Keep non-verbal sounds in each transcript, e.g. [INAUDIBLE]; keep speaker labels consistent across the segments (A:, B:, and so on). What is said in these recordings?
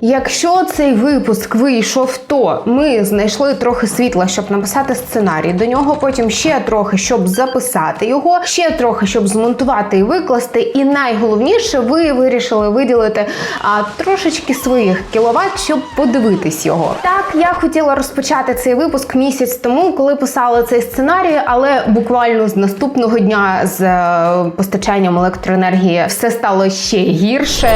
A: Якщо цей випуск вийшов, то ми знайшли трохи світла, щоб написати сценарій до нього. Потім ще трохи, щоб записати його, ще трохи, щоб змонтувати і викласти. І найголовніше, ви вирішили виділити а, трошечки своїх кіловат, щоб подивитись його. Так, я хотіла розпочати цей випуск місяць тому, коли писала цей сценарій, але буквально з наступного дня з е, постачанням електроенергії все стало ще гірше.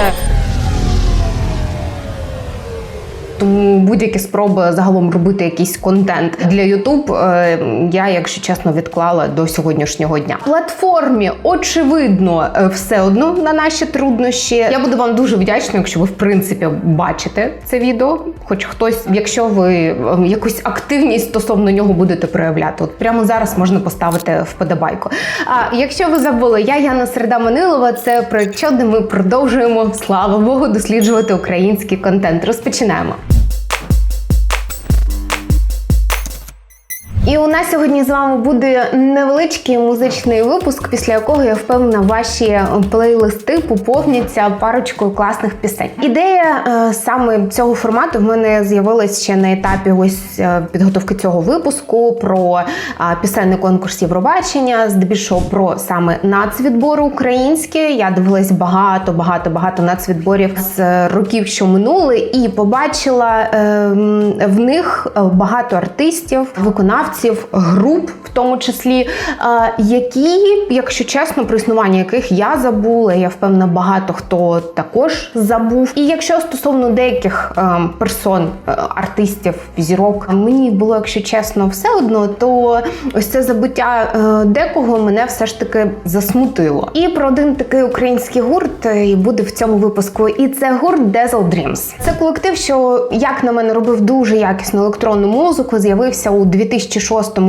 A: поэтому будь-які спроби загалом робити якийсь контент для YouTube е, я, якщо чесно, відклала до сьогоднішнього дня. Платформі очевидно е, все одно на наші труднощі. Я буду вам дуже вдячна, якщо ви в принципі бачите це відео. Хоч хтось, якщо ви е, якусь активність стосовно нього будете проявляти, от прямо зараз можна поставити вподобайку. А якщо ви забули, я Яна Середа Манилова. Це проект «Що», ми продовжуємо слава Богу досліджувати український контент. Розпочинаємо. І у нас сьогодні з вами буде невеличкий музичний випуск, після якого я впевнена, ваші плейлисти поповняться парочкою класних пісень. Ідея е, саме цього формату в мене з'явилась ще на етапі ось е, підготовки цього випуску про пісенний конкурс Євробачення, здебільшого про саме нацвідбори українські. Я дивилась багато, багато, багато нацвідборів з років, що минули, і побачила е, в них е, багато артистів, виконавців, груп, в тому числі, е, які, якщо чесно, про існування яких я забула, я впевнена, багато хто також забув. І якщо стосовно деяких е, персон, е, артистів, зірок, мені було, якщо чесно, все одно, то ось це забуття декого мене все ж таки засмутило. І про один такий український гурт буде в цьому випуску. І це гурт Dazzle Dreams. Це колектив, що як на мене робив дуже якісну електронну музику. З'явився у 2006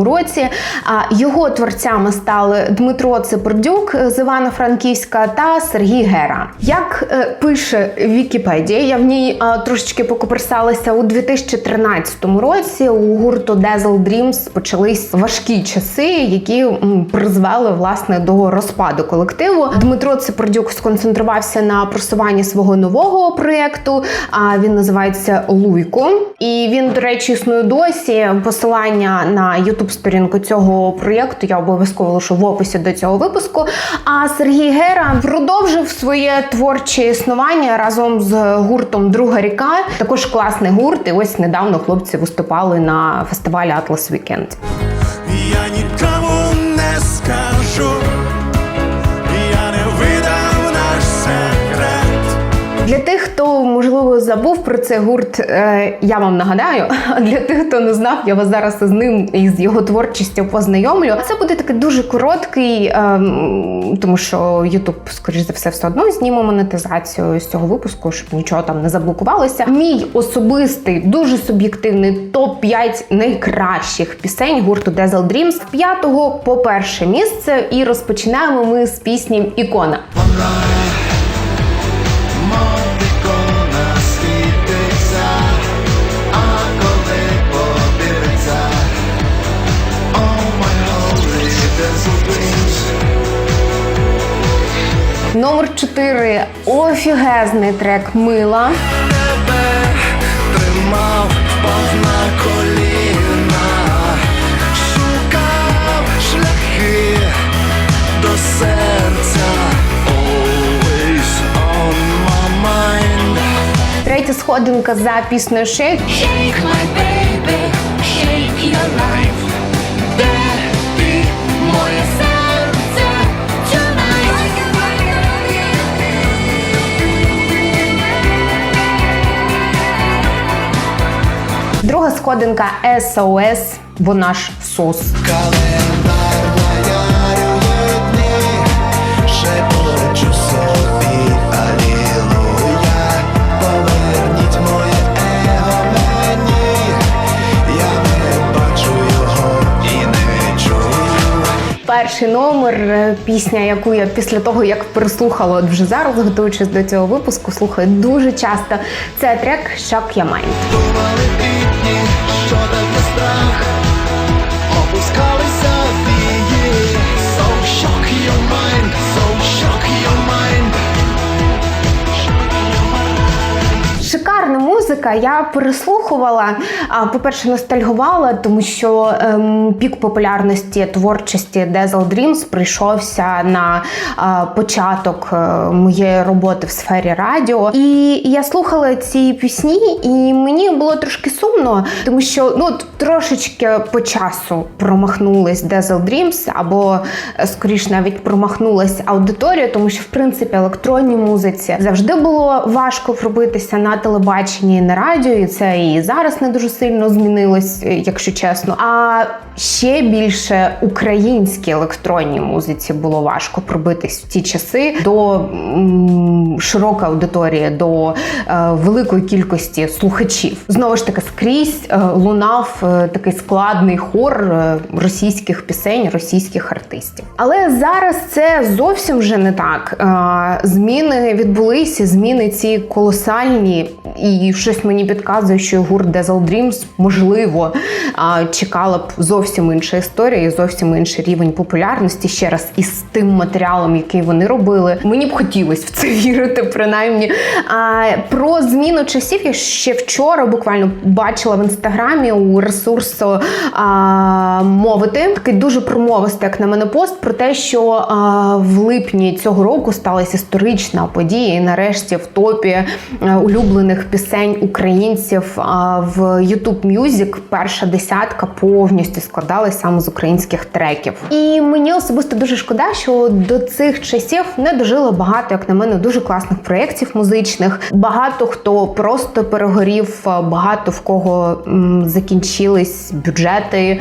A: році. А його творцями стали Дмитро Цепердюк з Івано-Франківська та Сергій Гера. Як е, пише Вікіпедія, я в ній е, трошечки покоперсалася у 2013 році. У гурту Dazzle Dreams почались важкі часи, які призвели власне до розпаду колективу. Дмитро Цепердюк сконцентрувався на просуванні свого нового проєкту. А він називається Луйко. І він, до речі, існує досі. Посилання на youtube сторінку цього проєкту я обов'язково лишу в описі до цього випуску. А Сергій Гера продовжив своє творче існування разом з гуртом Друга ріка. Також класний гурт. І ось недавно хлопці виступали на фестивалі Атлас Вікенд.
B: Я нікому не скажу,
A: Для тих, хто можливо забув про цей гурт, е, я вам нагадаю. А для тих, хто не знав, я вас зараз із ним і з його творчістю познайомлю. Це буде такий дуже короткий, ем, тому що YouTube, скоріш за все, все одно зніме монетизацію з цього випуску, щоб нічого там не заблокувалося. Мій особистий, дуже суб'єктивний топ 5 найкращих пісень гурту Dreams з п'ятого по перше місце. І розпочинаємо ми з пісні Ікона. Номер 4 офігезний трек Мила.
B: Тебе тримав, пав на коліна, шукав шляхи до серця, always on my mind.
A: Третя сходинка за піснею Shake.
C: Shake my baby, shake your life.
B: Бачу його і не чую.
A: Перший номер, е, пісня, яку я після того, як переслухала от вже зараз, готуючись до цього випуску, слухаю дуже часто. Це трек Shock Your Mind. Музика. Я переслухувала. По-перше, ностальгувала, тому що ем, пік популярності творчості Dazzle Dreams прийшовся на а, початок е, моєї роботи в сфері радіо. І я слухала ці пісні, і мені було трошки сумно, тому що ну трошечки по часу промахнулись Dazzle Dreams, або е, скоріш навіть промахнулась аудиторія, тому що в принципі електронній музиці завжди було важко пробитися на телебаченні і на радіо, і це і зараз не дуже сильно змінилось, е, якщо чесно. А ще більше українській електронній музиці було важко пробитись в ті часи до м, широкої аудиторії, до е, великої кількості слухачів. Знову ж таки, скрізь е, лунав такий складний хор російських пісень, російських артистів. Але зараз це зовсім вже не так. Зміни відбулися, зміни ці колосальні, і щось мені підказує, що гурт Dazzle Dreams, можливо, чекала б зовсім інша історія, і зовсім інший рівень популярності ще раз із тим матеріалом, який вони робили. Мені б хотілося в це вірити, принаймні. А про зміну часів я ще вчора буквально бачила в інстаграмі у ресурсу а, мовити такий дуже промовистий, як на мене, пост про те, що а, в липні цього року сталася історична подія, і нарешті в топі улюблених пісень українців в YouTube Music перша десятка повністю складалась саме з українських треків. І мені особисто дуже шкода, що до цих часів не дожило багато, як на мене, дуже класних проєктів музичних. Багато хто просто перегорів, багато в кого закінчились бюджети,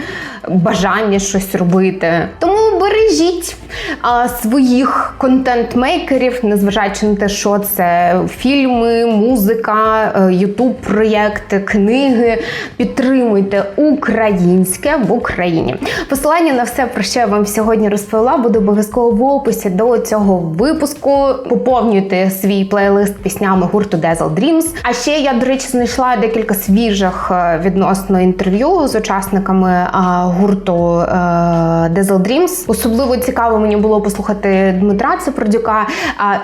A: бажання щось робити. Тому бережіть а, своїх контент-мейкерів, незважаючи на те, що це фільми, музика, ютуб проєкти, книги. Підтримуйте українське в Україні. Посилання на все, про що я вам сьогодні розповіла, буде обов'язково в описі до цього випуску. Поповнюйте свій плейлист піснями гурту Dazzle Dreams. А ще я, до речі, знайшла декілька свіжих е, відносно інтерв'ю з учасниками гурту е, Dazzle Dreams. Особливо цікаво мені було послухати Дмитра Цепродюка.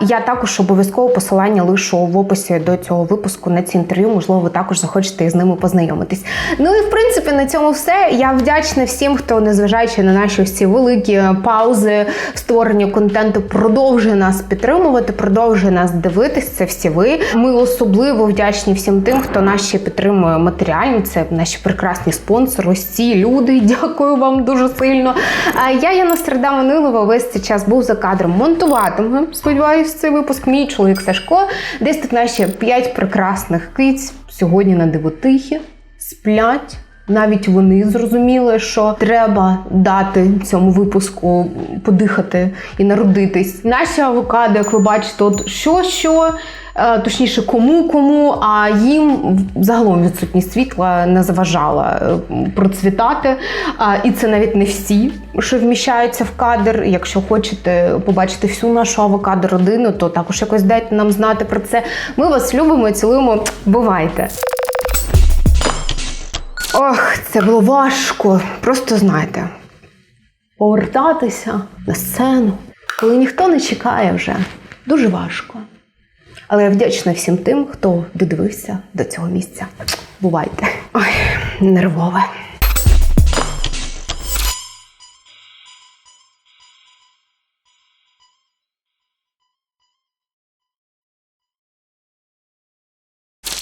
A: Я також обов'язково посилання лишу в описі до цього випуску на ці інтерв'ю. Можливо, ви також захочете з ними познайомитись. Ну і в принципі на цьому все. Я вдячна всім, хто, незважаючи на наші ці великі паузи в створенні контенту, продовжує нас підтримувати, продовжує нас дивитись. Це всі ви. Ми особливо вдячні всім тим, хто ще підтримує матеріально. Це наші прекрасні спонсори. Ось люди. [LAUGHS] Дякую вам дуже сильно. Я Яна Середа Манилова весь цей час був за кадром. Монтуватиме. Сподіваюсь, цей випуск мій чоловік Сашко. Десь тут наші п'ять прекрасних киць сьогодні на дивотихі сплять. Навіть вони зрозуміли, що треба дати цьому випуску подихати і народитись. Наші авокадо, як ви бачите, от що що. е, Точніше, кому кому, а їм загалом відсутність світла не заважала е, процвітати. І це навіть не всі, що вміщаються в кадр. Якщо хочете побачити всю нашу авокадо родину, то також якось дайте нам знати про це. Ми вас любимо, цілуємо. Бувайте! Ох, це було важко. Просто знаєте, повертатися на сцену, коли ніхто не чекає вже. Дуже важко. Але я вдячна всім тим, хто додивився до цього місця. Бувайте. Ой, нервове.